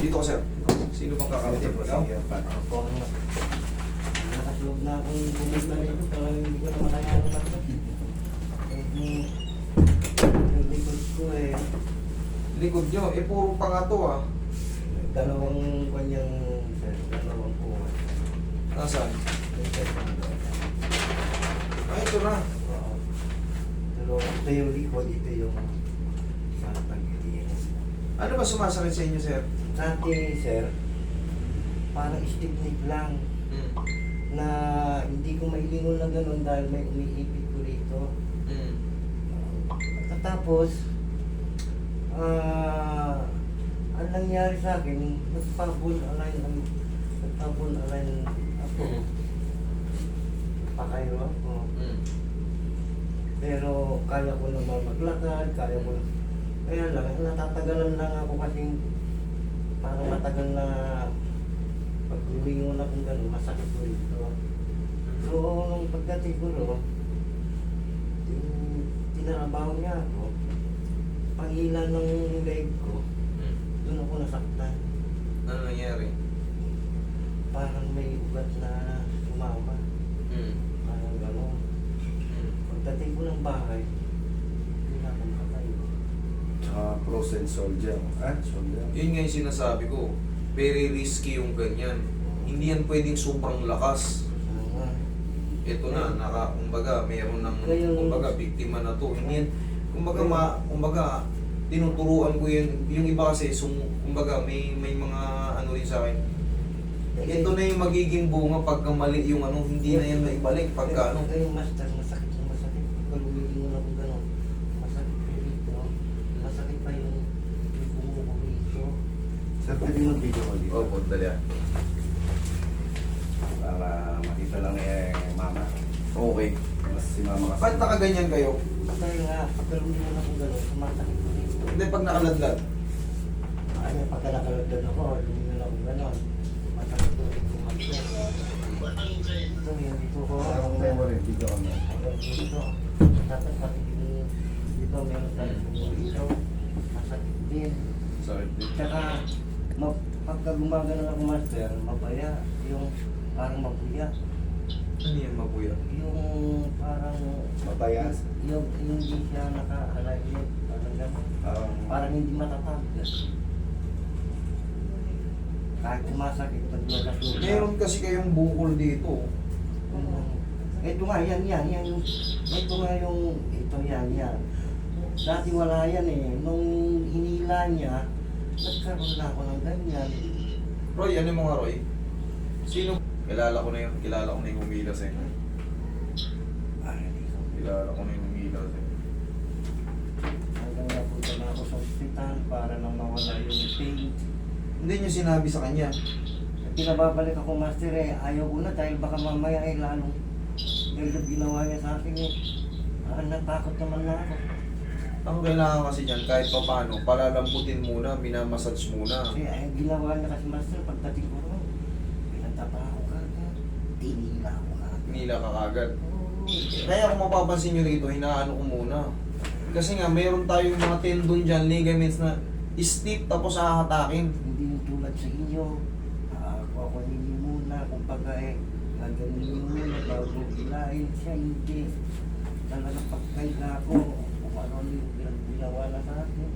Dito ka, sir. Sino bang kakarating? Ikaw? Nakasulog na akong pumunta rito pero hindi ko na makayanan ito. Yung likod ko eh, Likod nyo. Eh, puro pa nga to, ah. dalawang kanyang sir, dalawang puwan. Nasaan? Ano, Ah, ito na. Pero ito yung likod, ito yung sa pagkitiyan. Ano ba sumasakit sa inyo, sir? Dati sir, parang stiff neck lang Mm. na hindi ko mailingon na ganun dahil may umiipit ko rito. Mm. Tapos, ah, ang nangyari sa akin, nagpabul align, ang nagpabul align ako, pakayo ako. Mm. Pero kaya ko naman maglakad, kaya ko kaya lang, natatagalan lang ako kasi parang matagal na pag lumingon akong gano'n, masakit ko rito. So, nung pagdating ko ro, tinarabaho niya ako, panghila ng leg ko, Mm. doon ako nasaktan. Ano nangyari? Parang may ugat na sumama. Mm. Parang gano'n. Mm. Pagdating ko ng bahay, hindi na ako makatayo. Tsaka frozen soldier. Ah, soldier. Yun nga yung sinasabi ko. Very risky yung ganyan. Hindi yan pwedeng sobrang lakas. Ito na, naka, kumbaga, mayroon ng, kumbaga, biktima na to. Hindi yan, kumbaga, ma, kumbaga, tinuturuan ko yun. Yung iba kasi, sum, kumbaga, may, may mga ano rin sa akin. Ito na yung magiging bunga pagka mali yung ano, hindi na yan maibalik pagka ano. Ito yung master, masakit na masakit. Pag lumilin mo na kung gano'n, masakit pa rito. Masakit pa yung yung bungo ko rito. Sir, pwede mo video ko dito. Opo, dali ah. Para makita lang eh, mama. Okay. Mas si mama kasi. Ba't nakaganyan kayo? Dahil nga, pag lumilin mo na kung gano'n, sumasakit rito. Hindi, pag nakaladlad. Ano, pagka nakalagdan ako, lumilin na kung gano'n, masakit ko rito. master. Ito, yung dito ko. Parang memory, na. Hanggang dito. Tapos pati yung dito, meron tayo dito. Masakit din. Sorry. Tsaka, ma pagka gumagano ako master, mabaya, yung parang mabuya. Ano yung mabuya? Yung parang, Mabayas. yung hindi siya naka-alignment, parang gano'n. Parang, Parang hindi matatag. Kahit sumasakit pag nagasuka. Meron kasi kayong bukol dito. Ito nga, yan, yan, yan. Ito nga yung, ito yan, yan. Dati wala yan eh. Nung hinila niya, nagkaroon na ako ng ganyan. Roy, ano mo nga Roy? Sino? Kilala ko na yun. Kilala ko na yung humilas eh. Ay, ikaw. Kilala ko na yung humilas eh. Hanggang napunta na ako sa ospital para nang mawala yung pain. Hindi niyo sinabi sa kanya. Pinababalik ako master eh, ayaw ko na dahil baka mamaya eh lalong dahil yung ginawa niya sa akin eh. Parang natakot naman na ako. Ang kailangan kasi niyan, kahit pa paano, palalambutin muna, minamassage muna. Kasi ay ginawa niya kasi master pagdating ko ron. Pinatapa ako kagad. Tinila ako kagad. Nila ka kagad. Kaya kung mapapansin nyo rito, hinaano ko muna. Kasi nga, meron tayong mga tendon dyan, ligaments na stiff tapos hahatakin. Hindi yung tulad sa inyo. Ako ako ninyo muna. Kung baga eh, gaganin niyo muna bago ilain siya. Hindi. Talagang pagkaila ako. Ano yung ginawa na sa akin.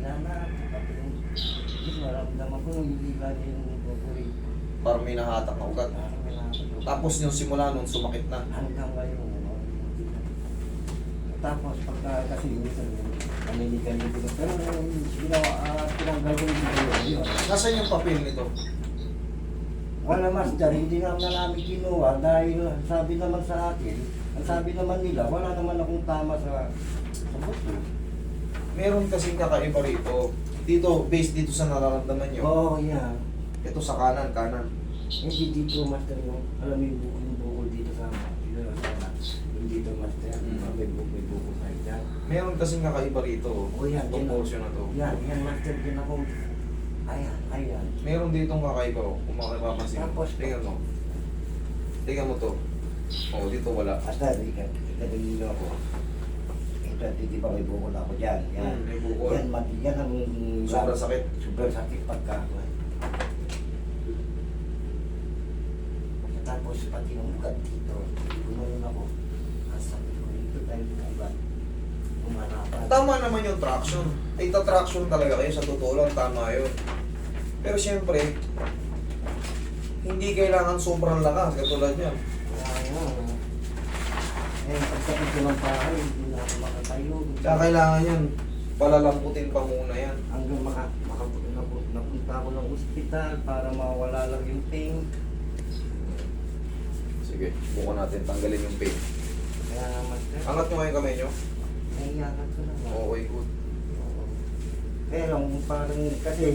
Na yung hindi maramdaman ko yung yung. Parang may nahatak na ugat. Parang may nakakatawa. Tapos yung simula nun, sumakit na. hanggang ngayon. ano, hindi na. Tapos pagka kasi minsan naninigan yung bilo. Pero yung ginawa, uh, tinanggal ko yung yun. Nasaan yung papel nito? Wala master, hindi naman na namin kinuha dahil sabi naman sa akin, ang sabi naman nila, wala naman akong tama sa. Meron kasing kakaiba rito. Dito, based dito sa nararamdaman nyo. Oo, oh, yeah. Ito sa kanan, kanan. Hindi dito master yung, alam mo yung buko, yung buko dito sa dito sa yung dito master, Mm. may buko, may buko tayo dyan. Meron kasing kakaiba rito. Oh, yan, Itong yan. portion na to. Yan, yan master din ako. Ayan, ayan. Meron ditong kakaiba oh. Kung makipapansin. Tapos- Tingnan mo. Tingnan mo to. Oh, dito wala. Basta, ikaw, dadalhin ako. Ito master, hindi ba may bukol ako dyan? Yan. Hmm, may bukol. Yan, mat, yan ang... Sobrang sakit. Sobrang sakit pagka... Tapos pati yung ugat dito, gumayon ako. Ang sakit ko yung ugat. Umarapan. Tama naman yung traction. Ay, traction talaga kayo sa totoo lang, tama yun. Pero siyempre, hindi kailangan sobrang lakas, katulad niya. Eh, pagkakit ko ng bahay, hindi na ako makatayo. Kaya kailangan yan, palalamputin pa muna yan. Hanggang maka, maka, napu- napunta ako ng ospital para mawala lang yung pain. Sige, buko natin, tanggalin yung pain. Kaya naman, sir, Angat nyo nga yung kamay nyo. naiyakan ko naman. Okay, good. Oo. Kaya lang, parang kasi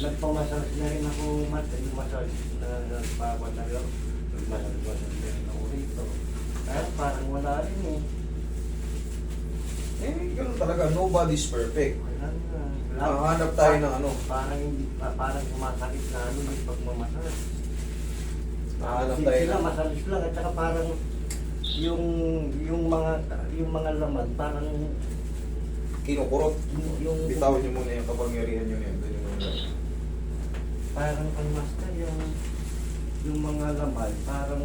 nagpamassage na rin ako mat, yung massage na nagpapatayo. Nagmassage-massage na rin ako rito. Kaya parang wala rin eh. Eh, ganun talaga, nobody's perfect. Wala na. Nakahanap tayo ng ano. Parang hindi, pa- parang sumasakit na ano yung pagmamassage. Nakahanap Sila- tayo Sila ng... massage lang at saka parang yung yung mga yung mga laman parang Kinukurot. yung, yung Bitawan nyo muna yung kapangyarihan nyo na yan. Ganyan muna. parang ang master yung yung mga laman parang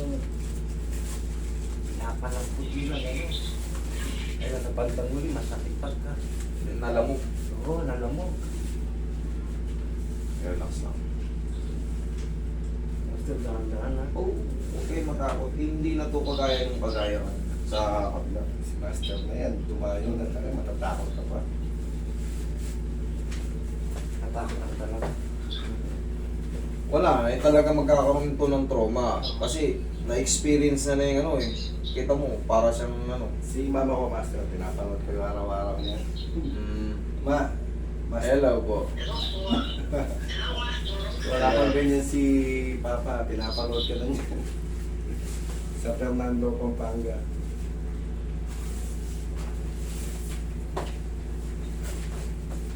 pinapalagpot yun lang ano kaya sa bandang huli masakit pagka Nalamog. oo nalamog Relax lang. master dahan-dahan ha Oh, huwag kayong matakot. Hindi na to kagaya ng kagaya ka sa kabila. Si master na yan, tumayo na talaga, matatakot ka pa. natakot ako talaga Wala, eh talaga magkakaroon to ng trauma. Kasi na-experience na na yung ano eh. Kita mo, para siyang ano. Si mama ko, master, pinapanood ko yung araw-araw niya. Mm. Ma, master, Hello po. wala kang ganyan si Papa, pinapanood ka lang yan. Sa Fernando, Pampanga.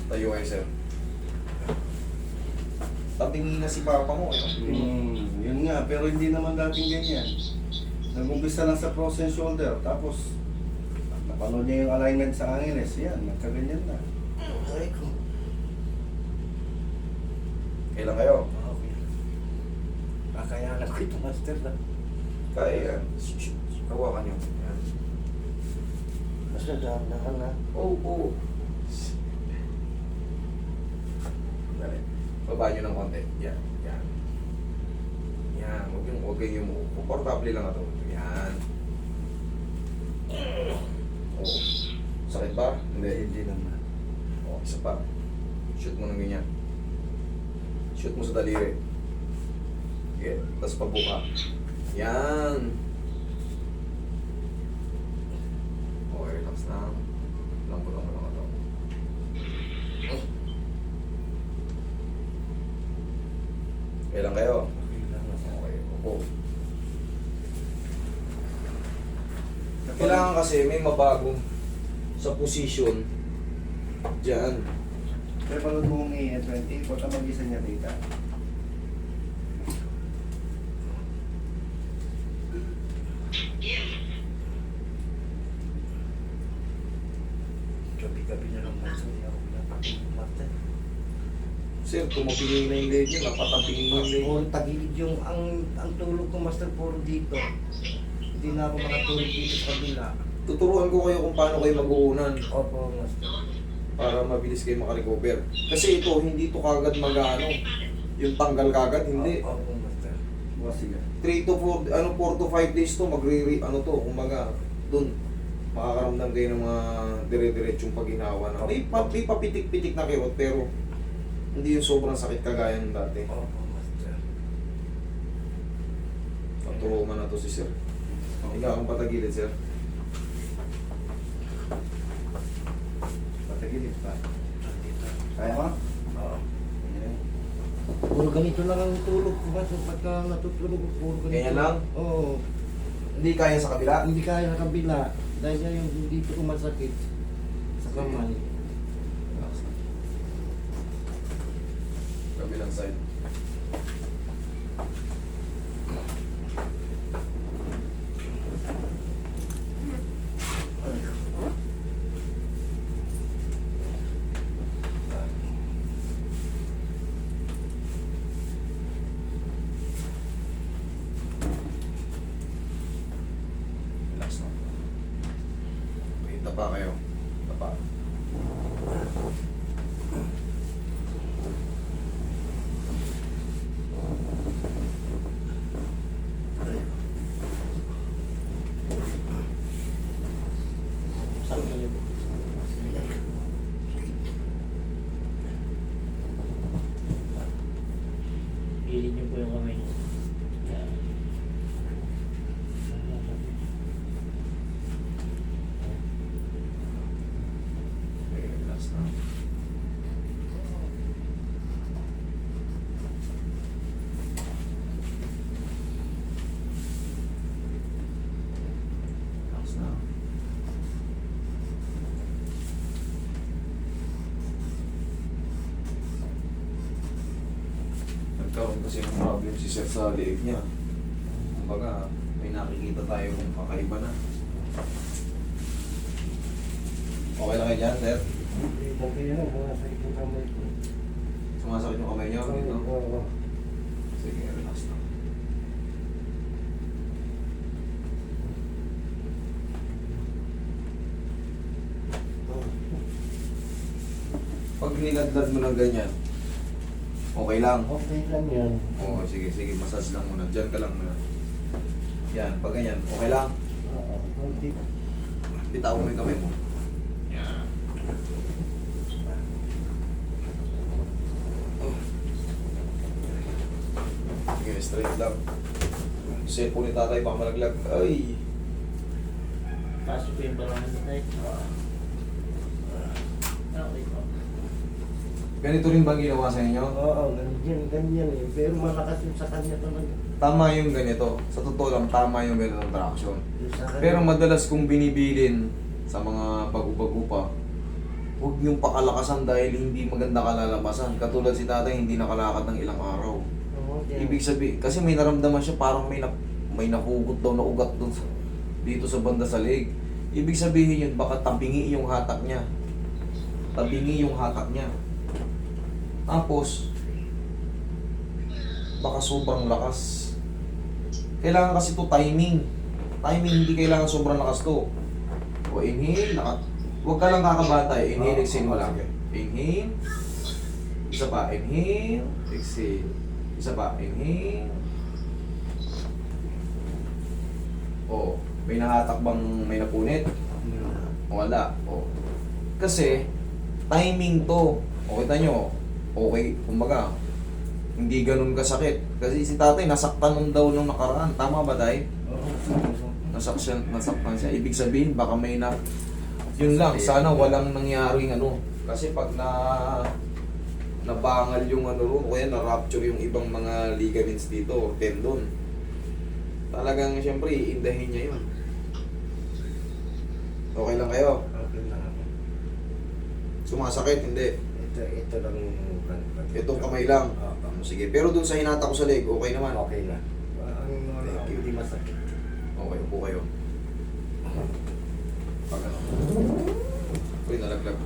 Tayo kayo, sir. Tabingi na si papa mo, eh. Hmm, yun nga, pero hindi naman dating ganyan. Nag-umpisa lang sa frozen shoulder, tapos napanood niya yung alignment sa Angeles, yan, nagkaganyan na. ay ko Kailan kayo? okay kakayanan ko ito master na Kaya yan. Hawakan nyo. Yan. master dahan-dahan ha Oh, oh. Dali. Baba nyo ng konti. Yan. Yan. Yan. Huwag yung, huwag yung Komportable lang ito. Yan. Oh. Sakit ba? Hindi. Hindi naman. Oh, isa pa. Shoot mo ng ganyan. Shoot mo sa daliri. Okay. Tapos pabuka. Yan. Okay, relax na. Lambo lang mo lang ito. Kailan kayo? okay upo. Kailangan kasi may mabago sa position. Diyan. Pero panood mo ng AN20, huwag ka mag-isa niya data. gabi-gabi na lang master hindi ako pinapakinggan master Sir, tumapingin na yung leg niya, napatapingin yung leg. Puro tagilid yung ang ang tulog ko master puro dito. Hindi na ako makatulog dito sa kabila. Tuturuan ko kayo kung paano kayo mag-uunan Opo master. para mabilis kayo makarecover. Kasi ito, hindi to kagad mag-ano. Yung tanggal kagad, hindi. Opo master. Bukas sige. 3 to 4, ano, 4 to 5 days to, magre ano to, kumbaga, dun, makakaramdam kayo ng mga dire-diretsong paginawa na. May, pa, may papitik-pitik na kirot, pero hindi yung sobrang sakit kagaya ng dati. Opo master. Paturo man na to si sir. Higa kang patagilid, sir. Patagilid pa. Kaya mo? Oo. Puro ganito lang ang tulog ko master pagka natutulog ko puro ganito. Ganyan lang? Oo. Hindi kaya sa kabila. Hindi kaya sa kabila. Dahil nga yung dito ko masakit. Sa kamay. inside Ng problem si Sir sa liig niya. Kumbaga, may nakikita tayo kung kakaiba na. Okay lang kayo dyan, Sir? Okay na, mga sa itong kamay ko. Sumasakit yung kamay niyo dito? Oo, oo. Sige, relax na. Pag niladlad mo ng ganyan, okay lang. Okay lang yan. Oo, sige, sige, massage lang muna. Diyan ka lang muna. Yan, pag ganyan, okay lang. Oo, konti. Bitaw mo yung kamay mo. Yan. Sige, straight lang. Cellphone ni tatay, baka malaglag. Ay! Niyo po yung balongan niyo tayo. Ah, Okay po. Ganito rin ba ginawa sa inyo? Oo, ganyan, ganyan eh. Pero malakas yung sa kanya talaga. Tama yung ganito. Sa totoo lang, tama yung ganitong traction. Yung sa kanya. Pero madalas kong binibilin sa mga pag-upa-upa, huwag niyong pakalakasan dahil hindi maganda kalalabasan. Katulad si tatay, hindi nakalakad ng ilang araw. Oo, Ibig sabihin, kasi may naramdaman siya parang may na, may nahugot daw na ugat doon sa, dito sa banda sa leg. Ibig sabihin yun, baka tabingi yung hatak niya. Tabingi yung hatak niya. Tapos, baka sobrang lakas. Kailangan kasi to timing. Timing, hindi kailangan sobrang lakas to. O inhale, naka, huwag ka lang kakabantay. Inhale, exhale mo lang. Inhale. Isa pa, inhale, exhale. Isa pa, inhale. O, may nahatak bang may napunit? O wala. O. Kasi, timing to. O kita nyo, okay, kumbaga, hindi ganun kasakit. Kasi si tatay, nasaktan nung daw nung nakaraan. Tama ba tay? Nasaktan, nasaktan siya. Ibig sabihin, baka may na... Yun lang, sana walang nangyaring ano. Kasi pag na nabangal yung ano ro, o kaya na-rupture yung ibang mga ligaments dito or tendon. Talagang siyempre, iindahin niya yun. Okay lang kayo? Okay lang ako. Sumasakit, hindi. Ito, ito lang yung... Itong kamay lang. Oo. Sige, pero dun sa hinata ko sa leg, okay naman. Okay na. Thank you. hindi masakit. Okay, upo kayo. Pag ano. Uy, nalaglag.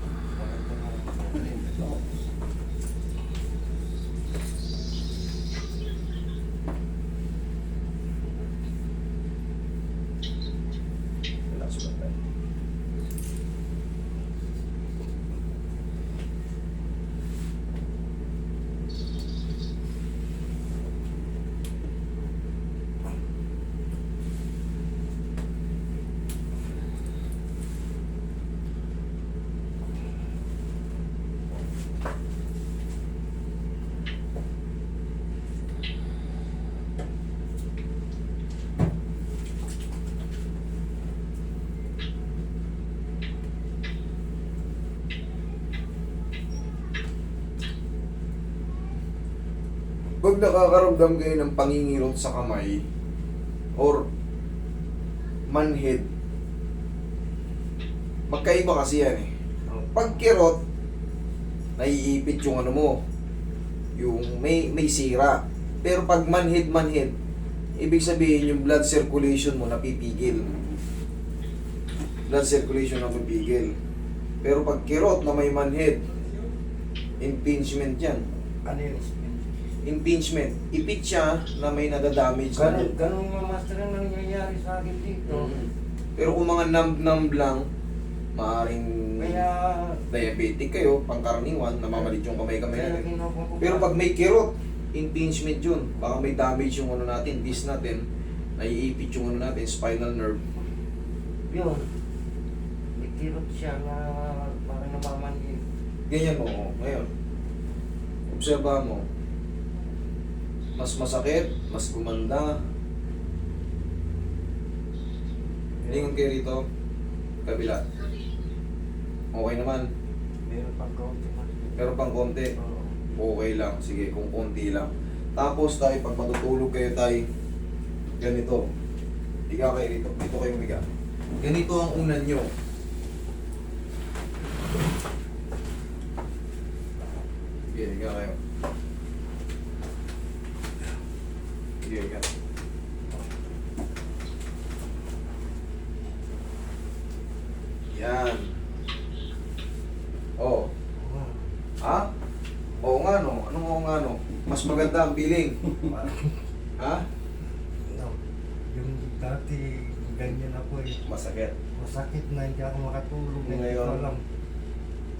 Relax lang tayo. Pag nakakaramdam kayo ng pangingirot sa kamay or manhid, magkaiba kasi yan eh. Pag kirot, naiipit yung ano mo, yung may, may sira. Pero pag manhid, manhid, ibig sabihin yung blood circulation mo napipigil. Blood circulation napipigil. Pero pag kirot na may manhid, impingement yan Ano yun? Impingement. Ipit siya na may nadadamage na. Ganun, ganun master ang nangyayari sa akin dito. Mhm. Pero kung mga numb-numb lang, maaring Kaya, diabetic kayo, pangkaraniwan, namamalit yung kamay-kamay kaya natin. Pero pag may kirot, impingement yun. Baka may damage yung ano natin, disc natin, naiipit yung ano natin, spinal nerve. Yun. May kirot siya na parang namamanhid. Ganyan mo, oh. ngayon. Obserbahan mo. Mas masakit, mas gumanda. Lingon kayo rito. Kabila. Okay naman. Meron pang kaunti man. Pero pang konti. Okay lang. Sige, kung konti lang. Tapos tayo, pag matutulog kayo tayo, ganito. Higa kayo rito. Dito kayo higa. Ganito ang unan nyo. Sige, higa kayo. Sige, higa. Yan. Oh. Oo. Ha? Oo nga no. Anong oo nga no? Mas maganda ang feeling. ha? No. Yung dati, ganyan ako eh. Masakit. Masakit na hindi ako makatulog. Hindi Ngayon? ko alam.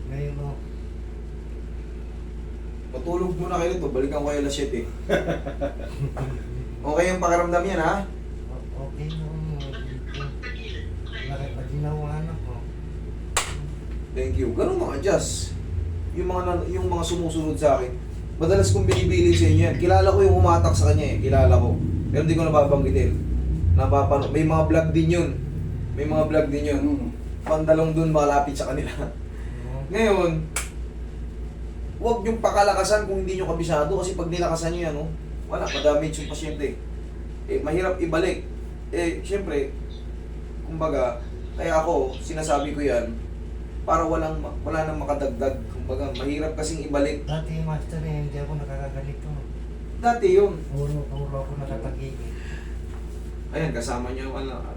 Ngayon, oh. Patulog muna kayo nito. Balikan ko kayo alas 7. okay yung pakiramdam yan ha? Okay na. Nakipaginawa na ko. Thank you. Ganun mga adjust. Yung mga yung mga sumusunod sa akin. Madalas kong binibili sa inyo yan. Kilala ko yung umatak sa kanya eh. Kilala ko. Pero hindi ko nababanggitin. Napapano. May mga vlog din yun. May mga vlog din yun. Mm. Pandalong dun malapit sa kanila. Oo. Ngayon, huwag yung pakalakasan kung hindi nyo kabisado kasi pag nilakasan nyo yan, oh, wala, madamage yung pasyente. Eh, mahirap ibalik. Eh, syempre, kumbaga, kaya ako, sinasabi ko yan, para walang, wala nang makadagdag. Kumbaga, mahirap kasing ibalik. Dati master eh, hindi ako nakakaganito. Dati yun. Puro, puro ako nakapag-ibig. Ayan, kasama nyo, wala.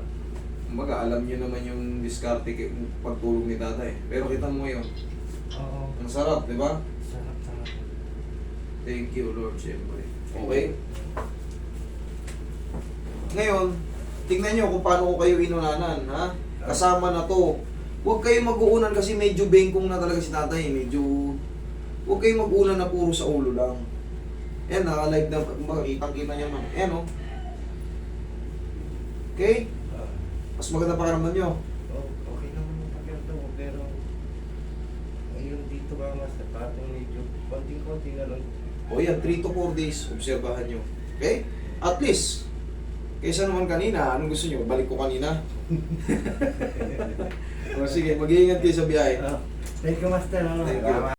Kumbaga, alam nyo naman yung diskarte pagtulog ni tatay. Pero kita mo ngayon, Oo. ang sarap, di ba? Sarap, sarap. Thank you, Lord, siyempre. Okay? Ngayon, tingnan nyo kung paano ko kayo inunanan, ha? Kasama na to. Huwag kayo mag-uunan kasi medyo bengkong na talaga si tatay. Medyo... Huwag kayo mag-unan na puro sa ulo lang. Yan, naka-live na. Kumbaga, kitang-kita nyo naman. Yan, oh. Okay? Mas maganda pakiramdam nyo. Oh, okay naman yung pakiramdam ko, pero ngayon dito ba master, parang medyo konting-konting na lang. O yan, 3 to 4 days, obserbahan nyo. Okay? At least, kaysa naman kanina, anong gusto nyo? Balik ko kanina? o sige, mag-iingat kayo sa biyahe. Ah, Thank you master. ano? Thank you.